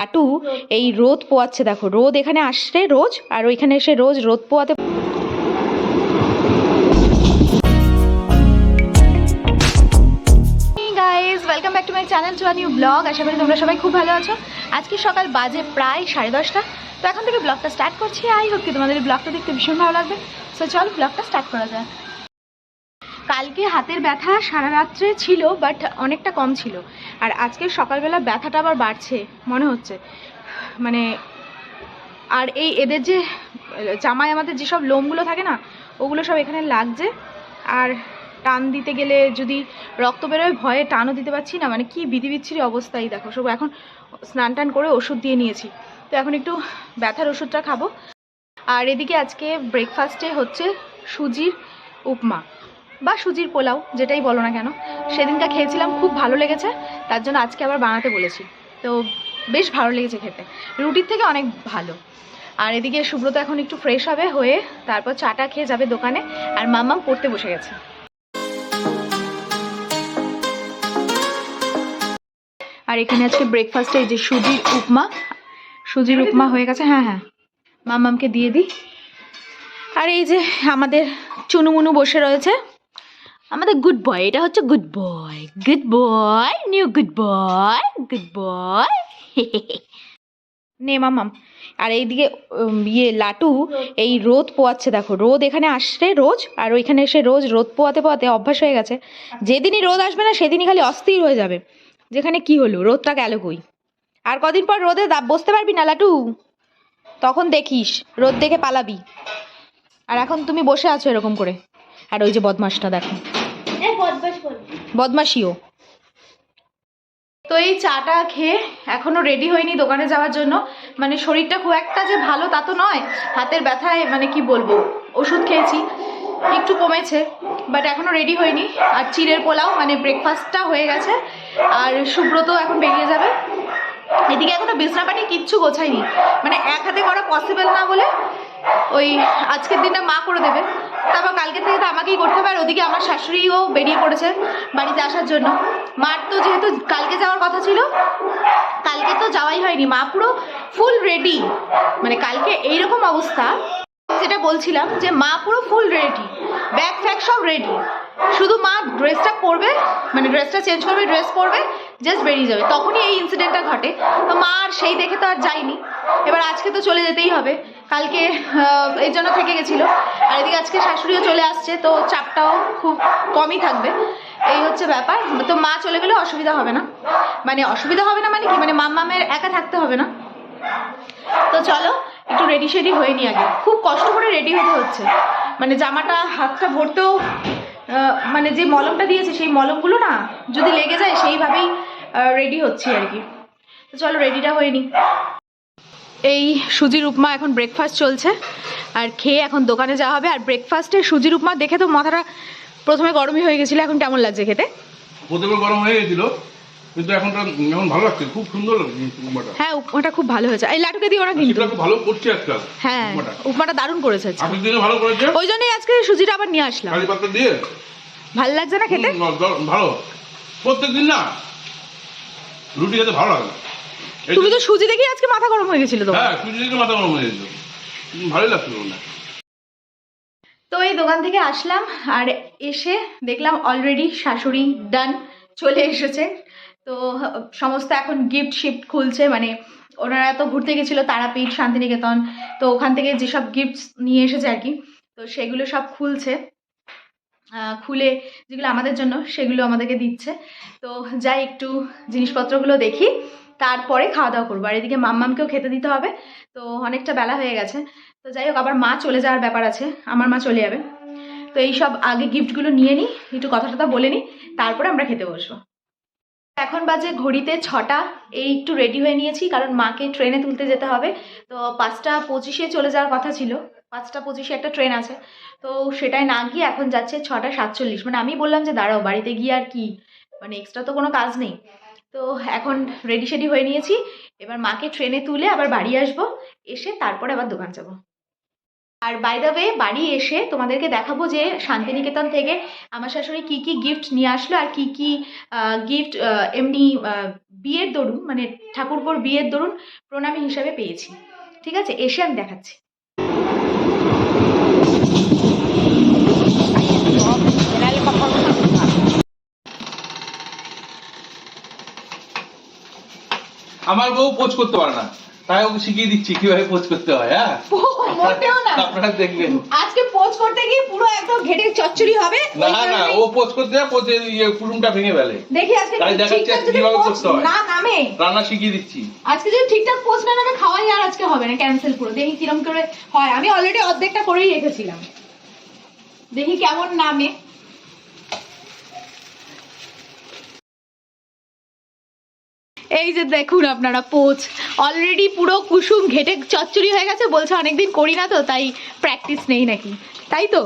লাটু এই রোদ পোয়াচ্ছে, দেখো, রোদ এখানে আসছে রোজ, আর ওইখানে এসে রোজ রোদ পোয়াতে welcome back to my channel to new blog আশা করি তোমরা সবাই খুব ভালো আছো। আজকে সকাল বাজে প্রায় সাড়ে দশটা। তো এখন থেকে ব্লগটা স্টার্ট করছি। আই হোপ কি তোমাদের ব্লগটা দেখতে ভীষণ ভালো লাগবে। সো চল ব্লগটা স্টার্ট করা যায় কালকে হাতের ব্যথা সারা রাত্রে ছিল বাট অনেকটা কম ছিল। আর আজকে সকালবেলা ব্যথাটা আবার বাড়ছে, মনে হচ্ছে। মানে আর এই এদের যে জামায় আমাদের যেসব লোমগুলো থাকে না, ওগুলো সব এখানে লাগছে। আর টান দিতে গেলে যদি রক্ত বেরোয়, ভয়ে টানও দিতে পারছি না। মানে কি বিধি বিচ্ছিরি অবস্থাই দেখো। সব এখন স্নান টান করে ওষুধ দিয়ে নিয়েছি। তো এখন একটু ব্যথার ওষুধটা খাব। আর এদিকে আজকে ব্রেকফাস্টে হচ্ছে সুজির উপমা। বা সুজির পোলাও যেটাই বলো না কেন সেদিনটা খেয়েছিলাম খুব ভালো লেগেছে তার জন্য আজকে আবার বানাতে বলেছি। তো বেশ ভালো লেগেছে খেতে। রুটির থেকে অনেক ভালো। আর এদিকে সুব্রত এখন একটু ফ্রেশ হবে হয়ে তারপর চাটা খেয়ে যাবে দোকানে আর মাম্মাম পড়তে বসে গেছে। আর এখানে আজকে ব্রেকফাস্টে এই যে সুজির উপমা সুজির উপমা হয়ে গেছে হ্যাঁ হ্যাঁ। মাম্মামকে দিয়ে দিই। আর এই যে আমাদের চুনুমুনু বসে রয়েছে আমাদের গুড বয় এটা হচ্ছে good boy good boy new good boy good boy নে, মামাম। আর এইদিকে ইয়ে লাটু, এই রোদ পোয়াচ্ছে, দেখো। রোদ এখানে আসছে, রোজ, আর ওইখানে এসে রোজ রোদ পোয়াতে পোয়াতে অভ্যাস হয়ে গেছে। যেদিনই রোদ আসবে না, সেদিনই খালি অস্থির হয়ে যাবে। যেখানে কি হলো, রোদটা গেল কই? আর কদিন পর রোদে বসতে পারবি না, লাটু? তখন দেখিস, রোদ দেখে পালাবি। আর এখন তুমি বসে আছো এরকম করে। আর ওই যে বদমাসটা, দেখো। বদমাসিও তো এই চাটা খেয়ে এখনও রেডি হয়নি দোকানে যাওয়ার জন্য। মানে শরীরটা খুব একটা যে ভালো তা তো নয়। হাতের ব্যথায় মানে কি বলব ওষুধ খেয়েছি একটু কমেছে বাট এখনও রেডি হয়নি। আর চিড়ের পোলাও মানে ব্রেকফাস্টটা হয়ে গেছে। আর সুব্রত এখন বেরিয়ে যাবে। এদিকে এখনও বিছনাপাটি কিচ্ছু গোছায়নি। মানে এক হাতে করা পসিবল না বলে ওই আজকের দিনটা মা করে দেবে। তারপর কালকে থেকে তো আমাকেই করতে হবে, আর ওদিকে আমার শাশুড়িও বেরিয়ে পড়েছে বাড়িতে আসার জন্য। মার তো যেহেতু কালকে যাওয়ার কথা ছিল, কালকে তো যাওয়াই হয়নি। মা পুরো ফুল রেডি মানে কালকে এইরকম অবস্থা। যেটা বলছিলাম যে মা পুরো ফুল রেডি ব্যাগ ফ্যাগ সব রেডি শুধু মা ড্রেসটা পরবে মানে ড্রেসটা চেঞ্জ করবে ড্রেস পরবে জাস্ট বেরিয়ে যাবে। তখনই এই ইনসিডেন্টটা ঘটে। তো মা আর সেই দেখে তো আর যায়নি। এবার আজকে তো চলে যেতেই হবে। কালকে এই জন্য থেকে গেছিল। আর এদিকে আজকে শাশুড়িও চলে আসছে, তো চাপটাও খুব কমই থাকবে। এই হচ্ছে ব্যাপার। তো মা চলে গেলে অসুবিধা হবে না। মানে অসুবিধা হবে না মানে কি? মানে মাম্মামের একা থাকতে হবে না। তো চলো, একটু রেডি শেডি হয়ে নি আগে। খুব কষ্ট করে রেডি হতে হচ্ছে। মানে জামাটা, হাতটা ভরতেও মানে যে মলমটা দিয়েছে, সেই মলমগুলো না, যদি লেগে যায়, সেইভাবেই রেডি হচ্ছি আর কি। তো চলো রেডিটা হয়ে নি। এই সুজির উপমা এখন ব্রেকফাস্ট চলছে। আর খেয়ে এখন দোকানে যাওয়া হবে। আর ব্রেকফাস্টে সুজির উপমা দেখে তো মাথাটা প্রথমে গরমই হয়ে গেছিল এখন কেমন লাগছে খেতে? প্রথমে গরম হয়ে গেছিল কিন্তু এখন এখন ভালো লাগছে খুব সুন্দর লাগছে উপমাটা হ্যাঁ উপমাটা খুব ভালো হয়েছে। এই লাটুকে দিও না কিন্তু। খুব ভালো করছে আজকাল হ্যাঁ উপমাটা উপমাটা দারুণ করেছে আজকে। দিনে ভালো করেছে? ওই জন্যই আজকে সুজিটা আবার নিয়ে আসলাম। কারি পাতা দিয়ে? ভালো লাগছে না খেতে? ভালো। প্রত্যেক দিন না রুটি খেতে ভালো লাগে। তুমি তো সুজি দেখি আজকে মাথা গরম হয়ে গেছিল তো হ্যাঁ সুজি দিকে মাথা গরম হয়ে হুম, ভালোই লাগছিল না তো এই দোকান থেকে আসলাম আর এসে দেখলাম অলরেডি শাশুড়ি ডান চলে এসেছে। তো সমস্ত এখন গিফট শিফট খুলছে মানে ওনারা তো ঘুরতে গেছিল তারাপীঠ শান্তিনিকেতন তো ওখান থেকে যেসব গিফটস নিয়ে এসেছে আর কি তো সেগুলো সব খুলছে। আহ, খুলে যেগুলো আমাদের জন্য সেগুলো আমাদেরকে দিচ্ছে। তো যাই একটু জিনিসপত্রগুলো দেখি। তারপরে খাওয়া দাওয়া করব। আর এদিকে মাম্মামকেও খেতে দিতে হবে, তো অনেকটা বেলা হয়ে গেছে। তো যাই হোক, আবার মা চলে যাওয়ার ব্যাপার আছে, আমার মা চলে যাবে। তো এই সব আগে গিফটগুলো নিয়ে নিই একটু কথা টথা বলে নিই তারপরে আমরা খেতে বসবো। এখন বাজে ঘড়িতে ছটা, এই একটু রেডি হয়ে নিয়েছি, কারণ মাকে ট্রেনে তুলতে যেতে হবে। তো পাঁচটা পঁচিশে চলে যাওয়ার কথা ছিল, পাঁচটা পঁচিশে একটা ট্রেন আছে। তো সেটাই না গিয়ে এখন যাচ্ছে ছটা সাতচল্লিশ। মানে আমি বললাম যে, দাঁড়াও, বাড়িতে গিয়ে আর কি? মানে এক্সট্রা তো কোনো কাজ নেই। তো এখন রেডি শেডি হয়ে নিয়েছি। এবার মাকে ট্রেনে তুলে আবার বাড়ি আসব। এসে তারপরে আবার দোকান যাব। আর বাই দ্য ওয়ে বাড়ি এসে তোমাদেরকে দেখাবো যে শান্তিনিকেতন থেকে আমার শাশুড়ি কি কি গিফট নিয়ে আসলো আর কি কি গিফট এমনি বিয়ের দরুন মানে ঠাকুরপোর বিয়ের দরুন প্রণামী হিসাবে পেয়েছি। ঠিক আছে? এসে আমি দেখাচ্ছি। আমার বউ পোজ করতে পারে না। তাই ওকে শিখিয়ে দিচ্ছি কীভাবে পোজ করতে হয় হ্যাঁ? মোটেও না। আপনারা দেখবেন। আজকে পোজ করতে গিয়ে পুরো একদম ঘেটে চচ্চড়ি হবে। না না ও পোজ করতে পোজে ইয়ে কুটুমটা ভেঙে ফেলে। দেখি আজকে তাই দেখাচ্ছি কীভাবে পোজ করতে হয়। না নামে। রান্না শিখিয়ে দিচ্ছি। আজকে যদি ঠিকঠাক পোস্ট না নামে খাওয়াই আর আজকে হবে না ক্যান্সেল পুরো। দেখি কিরম করে হয়। আমি অলরেডি অর্ধেকটা করেই রেখেছিলাম। দেখি কেমন নামে। এই যে দেখুন আপনারা পোচ অলরেডি পুরো কুসুম ঘেটে চচ্চড়ি হয়ে গেছে, বলছে অনেকদিন করি না তো, তাই প্র্যাকটিস নেই নাকি? তাই তো?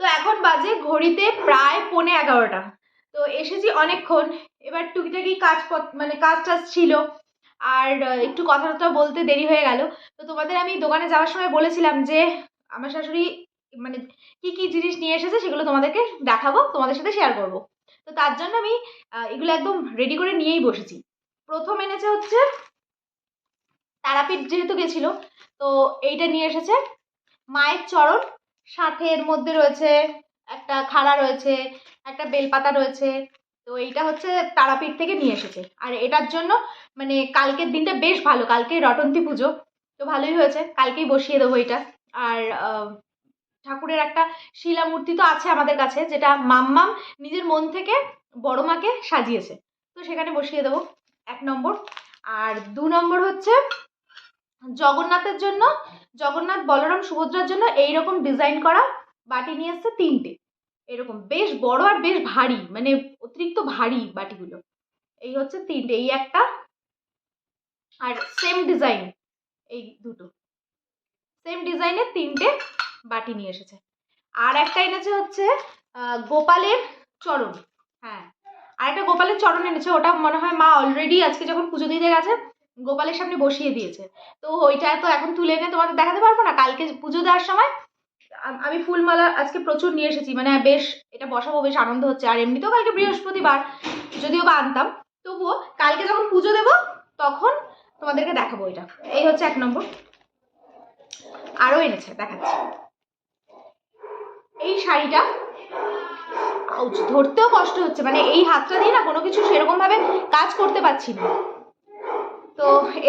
তো এখন বাজে ঘড়িতে প্রায় পৌনে এগারোটা। তো এসেছি অনেকক্ষণ, এবার টুকিটাকি কাজ মানে কাজ টাজ ছিল। আর একটু কথাবার্তা বলতে দেরি হয়ে গেল। তো তোমাদের আমি দোকানে যাওয়ার সময় বলেছিলাম যে, আমার শাশুড়ি মানে কি কি জিনিস নিয়ে এসেছে সেগুলো তোমাদেরকে দেখাবো, তোমাদের সাথে শেয়ার করব। তো তার জন্য আমি এগুলো একদম রেডি করে নিয়েই বসেছি। প্রথম এনেছে হচ্ছে তারাপীঠ যেহেতু গেছিল, তো এইটা নিয়ে এসেছে। মায়ের চরণ, সাথে এর মধ্যে রয়েছে একটা খাড়া রয়েছে, একটা বেলপাতা রয়েছে তো এইটা হচ্ছে তারাপীঠ থেকে নিয়ে এসেছে। আর এটার জন্য মানে কালকের দিনটা বেশ ভালো কালকে রটন্তী পুজো, তো ভালোই হয়েছে, কালকেই বসিয়ে দেবো এটা। আর ঠাকুরের একটা শিলা মূর্তি তো আছে আমাদের কাছে, যেটা মাম্মাম নিজের মন থেকে বড় মাকে সাজিয়েছে। তো সেখানে বসিয়ে দেবো এক নম্বর। আর দু নম্বর হচ্ছে জগন্নাথের জন্য, জগন্নাথ বলরাম সুভদ্রার জন্য এইরকম ডিজাইন করা বাটি নিয়ে এসছে তিনটে। এরকম। বেশ বড় আর বেশ ভারী মানে অতিরিক্ত ভারী বাটিগুলো। এই হচ্ছে তিনটে, এই একটা আর সেম ডিজাইন এই দুটো। সেম ডিজাইনের তিনটে বাটি নিয়ে এসেছে। আর একটা এনেছে হচ্ছে গোপালের চরণ। হ্যাঁ আর একটা গোপালের চরণ এনেছে, ওটা মনে হয় মা অলরেডি আজকে যখন পুজো দিতে গেছে, গোপালের সামনে বসিয়ে দিয়েছে। তো ওইটা তো এখন তুলে এনে তোমাদের দেখাতে পারব না? কালকে পুজো দেওয়ার সময় আম- ফুলমালা আজকে প্রচুর নিয়ে এসেছি। মানে বেশ, এটা বসাবো, বেশ আনন্দ হচ্ছে। আর এমনিতেও কালকে বৃহস্পতিবার, যদিও বা আনতাম। তবুও কালকে যখন পুজো দেবো, তখন তোমাদেরকে দেখাবো এটা। এই হচ্ছে এক নম্বর। আরও এনেছে, দেখাচ্ছি। এই শাড়িটা ধরতেও কষ্ট হচ্ছে। মানে এই হাতটা দিয়ে না কোনো কিছু সেরকম ভাবে কাজ করতে পারছি না।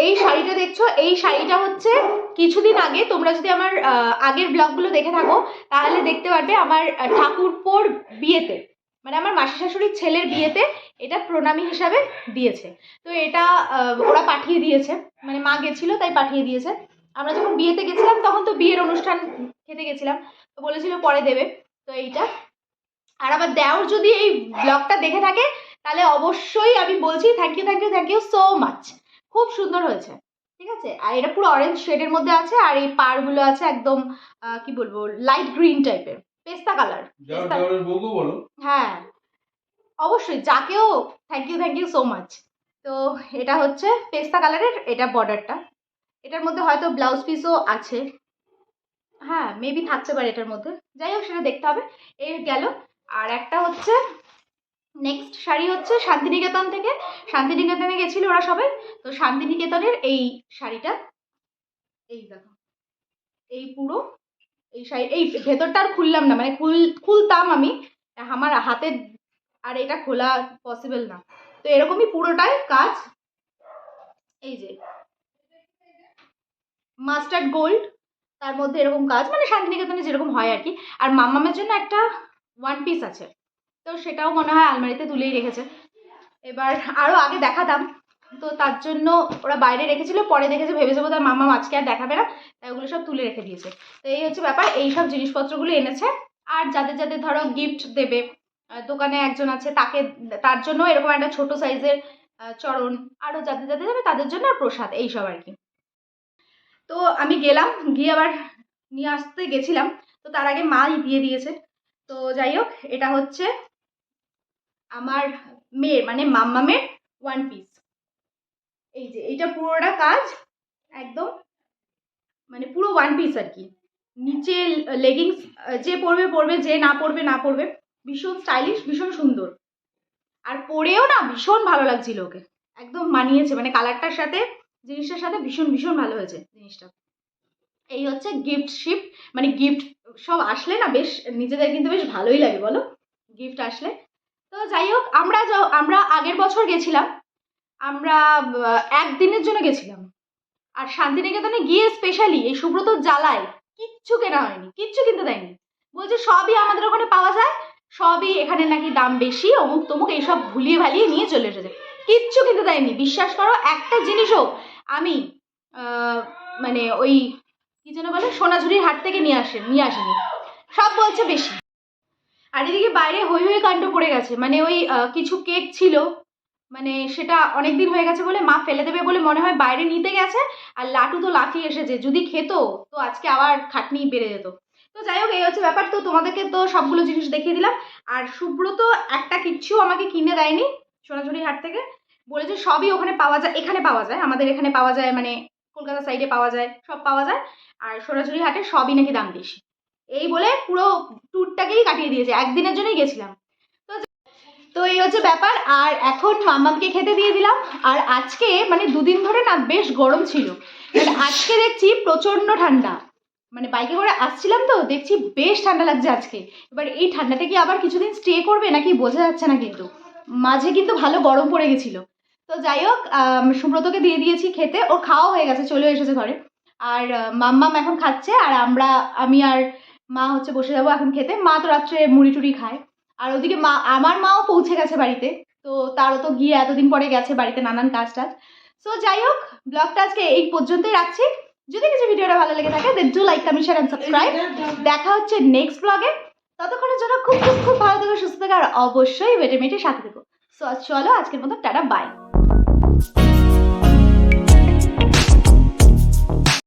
এই শাড়িটা দেখছ? এই শাড়িটা হচ্ছে কিছুদিন আগে, তোমরা যদি আমার আগের ব্লগগুলো দেখে থাকো, তাহলে দেখতে পারবে আমার ঠাকুরপোর বিয়েতে মানে আমার মাসি শাশুড়ির ছেলের বিয়েতে এটা প্রণামী হিসাবে দিয়েছে। তো এটা ওরা পাঠিয়ে দিয়েছে মানে মা গেছিল, তাই পাঠিয়ে দিয়েছে। আমরা যখন বিয়েতে গেছিলাম, তখন তো বিয়ের অনুষ্ঠান খেতে গেছিলাম, তো বলেছিল পরে দেবে, তো এইটা। আর আবার দেওর যদি এই ব্লগটা দেখে থাকে, তাহলে অবশ্যই আমি বলছি thank you thank you thank you so much খুব সুন্দর হয়েছে ঠিক আছে? আর এটা পুরো অরেঞ্জ শেডের মধ্যে আছে আর এই পাড়গুলো আছে একদম কি বলব লাইট গ্রিন টাইপের পেস্তা কালার হ্যাঁ অবশ্যই যাকেও thank you thank you so much তো এটা হচ্ছে পেস্তা কালারের এটা বর্ডারটা এটার মধ্যে হয়তো ব্লাউজ পিসও আছে। হ্যাঁ মেবি থাকতে পারে এটার মধ্যে। যাই হোক সেটা দেখতে হবে। এই গেল। আর একটা হচ্ছে নেক্সট শাড়ি হচ্ছে শান্তিনিকেতন থেকে। শান্তিনিকেতনে গেছিল ওরা সবাই তো শান্তিনিকেতনের এই শাড়িটা। এই দেখো। এই পুরো, এই শাড়ি, এই ভেতরটা আর খুললাম না। মানে খুল, খুলতাম আমি। আমার হাতে, আর এটা খোলা পসিবল না। তো এরকমই পুরোটাই কাজ। এই যে। মাস্টার্ড গোল্ড তার মধ্যে এরকম কাজ। মানে শান্তিনিকেতনে যেরকম হয় আর কি। আর মাম্মামের জন্য একটা ওয়ান পিস আছে। তো সেটাও মনে হয় আলমারিতে তুলেই রেখেছে। এবার আরও আগে দেখাতাম। তো তার জন্য ওরা বাইরে রেখেছিল, পরে দেখেছে, ভেবেছে বোধহয় মামা আজকে আর দেখাবে না, তাই ওগুলো সব তুলে রেখে দিয়েছে। তো এই হচ্ছে ব্যাপার, এই সব জিনিসপত্রগুলো এনেছে। আর যাদের যাদের ধরো গিফট দেবে দোকানে একজন আছে, তাকে, তার জন্য এরকম একটা ছোট সাইজের চরণ আরও যাদের যাদের যাবে তাদের জন্য আর প্রসাদ এইসব আর কি। তো আমি গেলাম, গিয়ে আবার নিয়ে আসতে গেছিলাম। তো তার আগে মাই দিয়ে দিয়েছে। তো যাই হোক, এটা হচ্ছে আমার মেয়ের মানে মাম্মামের ওয়ান পিস এই যে, এইটা পুরোটা কাজ একদম মানে পুরো ওয়ান পিস আর কি। নিচে লেগিংস যে পরবে পরবে, যে না পরবে না পরবে, ভীষণ স্টাইলিশ ভীষণ সুন্দর। আর পরেও না ভীষণ ভালো লাগছিল ওকে। একদম মানিয়েছে মানে কালারটার সাথে, জিনিসটার সাথে ভীষণ ভীষণ ভালো হয়েছে জিনিসটা। এই হচ্ছে গিফট শিফট মানে গিফট সব আসলে না বেশ, নিজেদের কিন্তু বেশ ভালোই লাগে, বলো? গিফট আসলে তো যাই হোক, আমরা আমরা আগের বছর গেছিলাম। আমরা একদিনের জন্য গেছিলাম। আর শান্তিনিকেতনে গিয়ে স্পেশালি এই সুব্রত জ্বালায়। কিচ্ছু কেনা হয়নি, কিচ্ছু কিনতে দেয়নি। বলছে, সবই আমাদের ওখানে পাওয়া যায়, সবই এখানে নাকি দাম বেশি, অমুক তমুক এইসব ভুলিয়ে ভালিয়ে নিয়ে চলে এসেছে। কিচ্ছু কিনতে দেয়নি, বিশ্বাস করো, একটা জিনিসও আমি মানে ওই, কি যেন বলে, সোনাঝুরির হাট থেকে নিয়ে আসে, নিয়ে আসেনি। সব বলছে বেশি। আর এদিকে বাইরে হই হই কাণ্ড পড়ে গেছে। মানে ওই কিছু কেক ছিল মানে সেটা অনেক দিন হয়ে গেছে বলে মা ফেলে দেবে বলে মনে হয় বাইরে নিতে গেছে, আর লাটু তো লাফিয়ে এসেছে। যদি খেত, তো আজকে আবার খাটনি বেড়ে যেত। তো যাই হোক, এই হচ্ছে ব্যাপার। তো তোমাদেরকে তো সবগুলো জিনিস দেখিয়ে দিলাম। আর সুব্রত একটা কিচ্ছু আমাকে কিনে দেয়নি সোনাঝুরি হাট থেকে। বলেছে সবই ওখানে পাওয়া যায়, এখানে পাওয়া যায়, আমাদের এখানে পাওয়া যায় মানে কলকাতা সাইডে পাওয়া যায়, সব পাওয়া যায়। আর সোনাঝুরি হাটে সবই নাকি দাম বেশি। এই বলে পুরো ট্যুরটাকেই কাটিয়ে দিয়েছে, একদিনের জন্যই গেছিলাম। তো তো এই হচ্ছে ব্যাপার, আর এখন মাম্মামকে খেতে দিয়ে দিলাম, আর আজকে মানে দুদিন ধরে না বেশ গরম ছিল। আজকে দেখছি প্রচণ্ড ঠান্ডা। মানে বাইকে করে আসছিলাম তো, দেখছি বেশ ঠান্ডা লাগছে আজকে। এবার এই ঠান্ডাটা কি আবার কিছুদিন স্টে করবে নাকি বোঝা যাচ্ছে না কিন্তু। মাঝে কিন্তু ভালো গরম পড়ে গেছিল। তো যাই হোক সুব্রতকে দিয়ে দিয়েছি খেতে, ওর খাওয়া হয়ে গেছে চলে এসেছে ঘরে। আর মাম্মাম এখন খাচ্ছে, আর আমরা, আমি আর মা হচ্ছে বসে যাব এখন খেতে। মা তো রাত্রে মুড়ি টুড়ি খায়। আর ওদিকে মা, আমার মাও পৌঁছে গেছে বাড়িতে। তো তারও তো গিয়ে এতদিন পরে গেছে বাড়িতে নানান কাজ টাজ। সো যাই হোক, ব্লগটা আজকে এই পর্যন্তই রাখছি। যদি কিছু ভিডিওটা ভালো লেগে থাকে then do like comment share and subscribe দেখা হচ্ছে নেক্সট ব্লগে ততক্ষণের জন্য খুব খুব খুব ভালো থেকো, সুস্থ থেকো, আর অবশ্যই বেটে মেটে সাথে থেকো। সো চলো, আজকের মতো, টাটা বাই